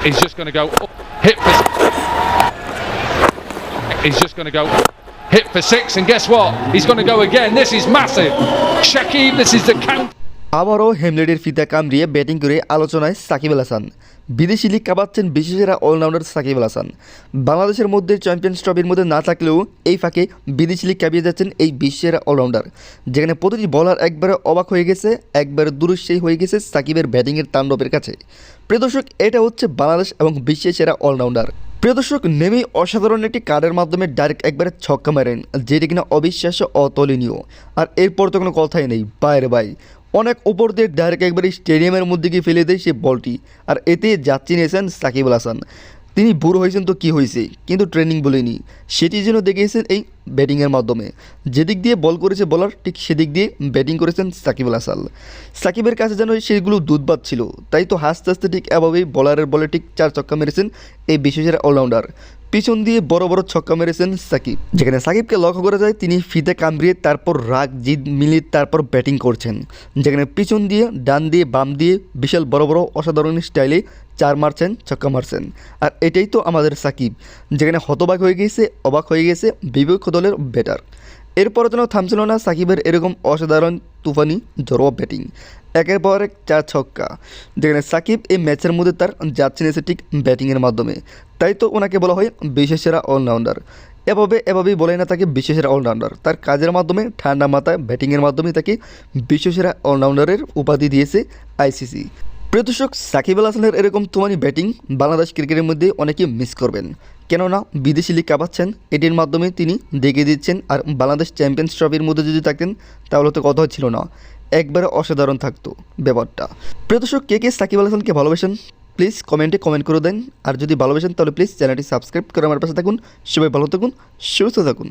He's just going to go up, hit for. He's just going to go hit for six, and guess what? He's going to go again. This is massive. Shakib, this is the count. আবারও হেমলেডের ফিতা কামড়িয়ে batting করে আলোচনায় সাকিব আল হাসান। বিদেশি league কাঁপাচ্ছেন বিশেষেরা allrounder Shakib Al Hasan. বাংলাদেশের মধ্যে champions ট্রফির মধ্যে না থাকলেও এই ফাঁকে বিদেশি লিগ কাঁপিয়ে যাচ্ছেন এই বিশ্বের অলরাউন্ডার। যেখানে প্রতিটি বলার একবারে অবাক হয়ে গেছে, একবারে দুরুশ্বাহী হয়ে গেছে সাকিবের ব্যাটিংয়ের তাণ্ডবের কাছে। প্রিয় দর্শক, এটা হচ্ছে বাংলাদেশ এবং বিশ্বের সেরা অলরাউন্ডার। প্রিয় দর্শক নেমেই অসাধারণ একটি কার্ডের মাধ্যমে ডাইরেক্ট একবারে ছক্কা মারেন, যেটি কিনা অবিশ্বাস্য অতুলনীয়। আর এরপর তো কোনো কথাই নেই বাইরে বাই। অনেক উপর দিয়ে ডাইরেক্ট একবারে স্টেডিয়ামের মধ্যে গিয়ে ফেলে দেয় সে বলটি। আর এতে যাচ্ছি নিয়েছেন সাকিব আল হাসান। তিনি বুড়ো হয়েছেন তো কী হয়েছে? কিন্তু ট্রেনিং বলেনি। সেটি যেন দেখিয়েছেন এই ব্যাটিংয়ের মাধ্যমে। যেদিক দিয়ে বল করেছে বলার ঠিক সেদিক দিয়ে ব্যাটিং করেছেন সাকিব হাসান। সাকিবের কাছে যেন সেগুলো দুধবাদ ছিল। তাই তো হাসতে হাসতে ঠিক এভাবেই বলারের বলে ঠিক চার চক্কা মেরেছেন এই বিশেষের অলরাউন্ডার পিছন দিয়ে বড় বড় ছক্কা মেরেছেন সাকিব। যেখানে সাকিবকে লক্ষ্য করা যায়, তিনি ফিতে কামড়িয়ে তারপর রাগ, জিদ মিলিয়ে তারপর ব্যাটিং করছেন। যেখানে পিছন দিয়ে ডান দিয়ে বাম দিয়ে বিশাল বড় বড় অসাধারণ স্টাইলে চার মারছেন, ছক্কা মারছেন। আর এটাই তো আমাদের সাকিব। যেখানে হতবাক হয়ে গিয়েছে, অবাক হয়ে গেছে বিপক্ষ দলের ব্যাটার এরপর যেন থামছিল না সাকিবের এরকম অসাধারণ তুফানি জড়োয়া ব্যাটিং। একের পর এক চার ছক্কা। যেখানে সাকিব এই ম্যাচের মধ্যে তার যাচ্ছে নিয়েছে ঠিক ব্যাটিংয়ের মাধ্যমে। তাই তো ওনাকে বলা হয় বিশেষেরা অলরাউন্ডার। এভাবে এভাবেই বলে না তাকে বিশেষেরা অলরাউন্ডার। তার কাজের মাধ্যমে ঠান্ডা মাথায় ব্যাটিংয়ের মাধ্যমে তাকে বিশ্বসেরা অলরাউন্ডারের উপাধি দিয়েছে আইসিসি। প্রিয় দর্শক, সাকিব আল হাসানের এরকম তোমানি ব্যাটিং বাংলাদেশ ক্রিকেটের মধ্যে অনেকে মিস করবেন। কেননা, বিদেশি লিগ কাঁপাচ্ছেন, এটির মাধ্যমে তিনি দেখিয়ে দিচ্ছেন, আর বাংলাদেশ চ্যাম্পিয়ন্স ট্রফির মধ্যে যদি থাকতেন, তাহলে তো কথা ছিল না। একবারে অসাধারণ থাকতো ব্যাপারটা। প্রিয় দর্শক, কে কে সাকিব আল হাসানকে ভালোবাসেন প্লিজ কমেন্টে কমেন্ট করে দেন। আর যদি ভালোবাসেন, তাহলে প্লিজ চ্যানেলটি সাবস্ক্রাইব করে আমার পাশে থাকুন। সবাই ভালো থাকুন, সুস্থ থাকুন।